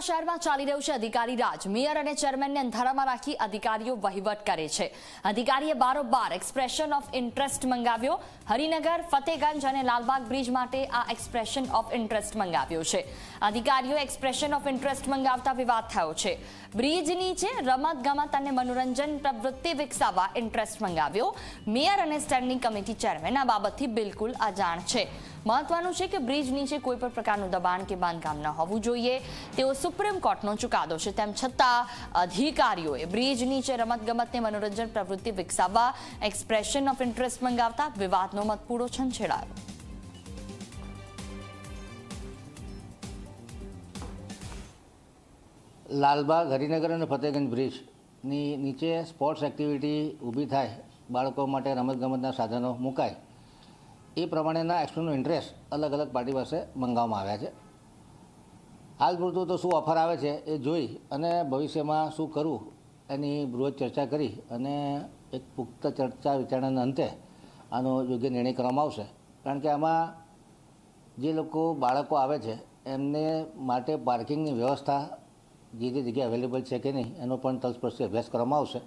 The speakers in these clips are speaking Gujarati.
વડોદરા શહેરમાં ચાલી રહ્યું છે અધિકારી રાજ. મેયર અને ચેરમેનને અંધારામાં રાખી અધિકારીઓ વહીવટ કરે છે. અધિકારીએ બારોબાર એક્સપ્રેશન ઓફ ઇન્ટરેસ્ટ મંગાવ્યો. હરિનગર, ફતેગંજ અને લાલબાગ બ્રિજ માટે આ એક્સપ્રેશન ઓફ ઇન્ટરેસ્ટ મંગાવ્યો છે. અધિકારીઓ એક્સપ્રેશન ઓફ ઇન્ટરેસ્ટ મંગાવતા વિવાદ થયો છે. બ્રિજ નીચે રમત, ગમત અને મનોરંજન પ્રવૃત્તિ વિકસાવવા ઇન્ટરેસ્ટ મંગાવ્યો. મેયર અને સ્ટેન્ડિંગ કમિટી ચેરમેન આ બાબતથી બિલકુલ અજાણ છે. મહત્વનું છે કે બ્રિજ નીચે કોઈ પણ પ્રકારનું દબાણ કે બાંધકામ ન હોવું જોઈએ. તેઓ સુપ્રીમ કોર્ટનો ચુકાદો છે. તેમ છતાં અધિકારીઓએ બ્રિજ નીચે રમતગમતને મનોરંજન પ્રવૃત્તિ વિકસાવવા એક્સપ્રેશન ઓફ ઇન્ટરેસ્ટ મંગાવતા વિવાદનો મતપૂડો છંછેડાયો. લાલબાગ, હરિનગર અને ફતેગંજ બ્રિજની નીચે સ્પોર્ટ્સ એક્ટિવિટી ઊભી થાય. બાળકો માટે રમતગમતના સાધનો મુકાય. એ પ્રમાણેના એક્સટર્નલ ઇન્ટરેસ્ટ અલગ અલગ પાર્ટી પાસે મંગાવવામાં આવ્યા છે. હાલ પૂરતું તો શું ઓફર આવે છે એ જોઈ અને ભવિષ્યમાં શું કરવું એની બૃહદ ચર્ચા કરી અને એક પુખ્ત ચર્ચા વિચારણાના અંતે આનો યોગ્ય નિર્ણય કરવામાં આવશે. કારણ કે આમાં જે લોકો બાળકો આવે છે, એમને માટે પાર્કિંગની વ્યવસ્થા જે જે જગ્યાએ અવેલેબલ છે કે નહીં એનો પણ તલસ્પર્શી અભ્યાસ કરવામાં આવશે.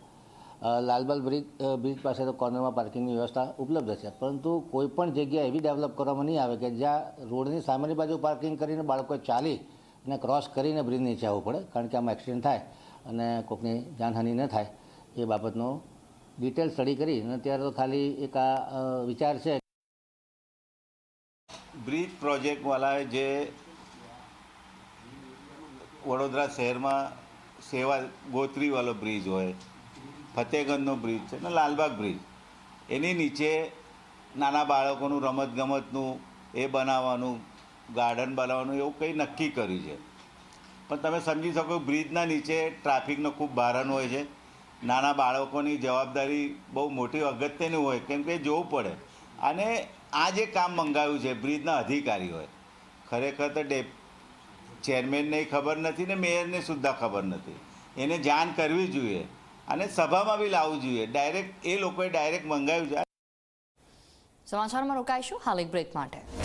અ, લાલબાગ બ્રિજ બ્રિજ પાસે તો કોર્નરમાં પાર્કિંગની વ્યવસ્થા ઉપલબ્ધ છે. પરંતુ કોઈ પણ જગ્યા એવી ડેવલપ કરવામાં નહીં આવે કે જ્યાં રોડની સામેની બાજુ પાર્કિંગ કરીને બાળકો ચાલી અને ક્રોસ કરીને બ્રિજ નીચે આવવું પડે કારણ કે આમાં એક્સિડન્ટ થાય અને કોઈકની જાનહાનિ ન થાય એ બાબતનો ડિટેલ સ્ટડી કરી અને અત્યારે તો ખાલી એક આ વિચાર છે. બ્રિજ પ્રોજેક્ટવાળાએ જે વડોદરા શહેરમાં સેવા ગોત્રીવાળો બ્રિજ હોય ફતેગંજનો બ્રિજ છે ને લાલબાગ બ્રિજ. એની નીચે નાના બાળકોનું રમતગમતનું એ બનાવવાનું, ગાર્ડન બનાવવાનું એવું કંઈ નક્કી કર્યું છે. પણ તમે સમજી શકો બ્રિજના નીચે ટ્રાફિકનો ખૂબ ભારણ હોય છે. નાના બાળકોની જવાબદારી બહુ મોટી અગત્યની હોય, કેમ કે જોવું પડે. અને આ જે કામ મંગાવ્યું છે, બ્રિજના અધિકારીઓએ ખરેખર તો ડે ચેરમેનને ખબર નથી ને મેયરને સુદ્ધા ખબર નથી. એને જાણ કરવી જોઈએ. અને સભામાં બી લાવવું જોઈએ. ડાયરેક્ટ એ લોકોએ ડાયરેક્ટ મંગાવ્યું છે. સમાચારમાં રોકાઈશું. હાલ એક બ્રેક માટે.